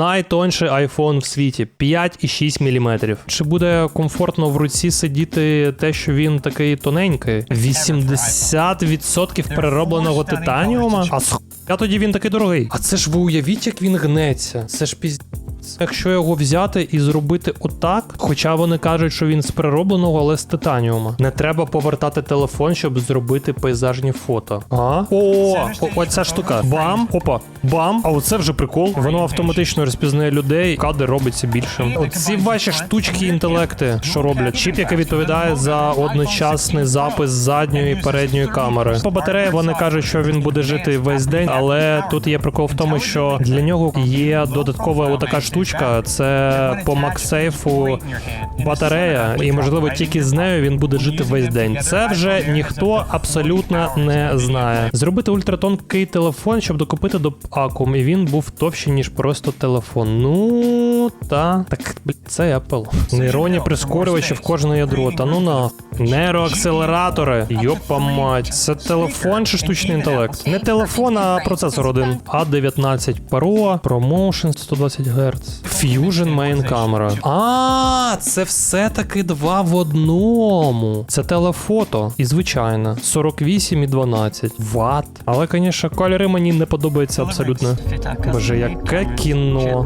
Найтонший iPhone в світі 5,6 мм. Чи буде комфортно в руці сидіти те, що він такий тоненький? 80% переробленого титаніума? А схуя тоді він такий дорогий. А це ж ви уявіть, як він гнеться. Це ж піз... Якщо його взяти і зробити отак, хоча вони кажуть, що він з переробленого, але з титаніума. Не треба повертати телефон, щоб зробити пейзажні фото. А? О, о, оця штука. Бам, опа, бам. А оце вже прикол. Воно автоматично розпізнає людей, кадр робиться більшим. Оці ваші штучки інтелекти, що роблять. Чіп, який відповідає за одночасний запис задньої і передньої камери. По батареї вони кажуть, що він буде жити весь день, але тут є прикол в тому, що для нього є додаткова отака штучка. Це по Максейфу батарея, і можливо тільки з нею він буде жити весь день. Це вже ніхто абсолютно не знає. Зробити ультратонкий телефон, щоб докупити до акум, і він був товщий, ніж просто телефон. Ну та так це Apple. Нейронні прискорювачі в кожне ядро. Та ну на нейроакселератори. Йопа мать, це телефон чи штучний інтелект? Не телефон, а процесор один. A19 Pro, ProMotion 120 Гц. Fusion Main камера. А, це все таки два в одному. Це телефото. І звичайно, 48 і 12. Ват. Але, звісно, кольори мені не подобаються абсолютно. Боже, яке кіно.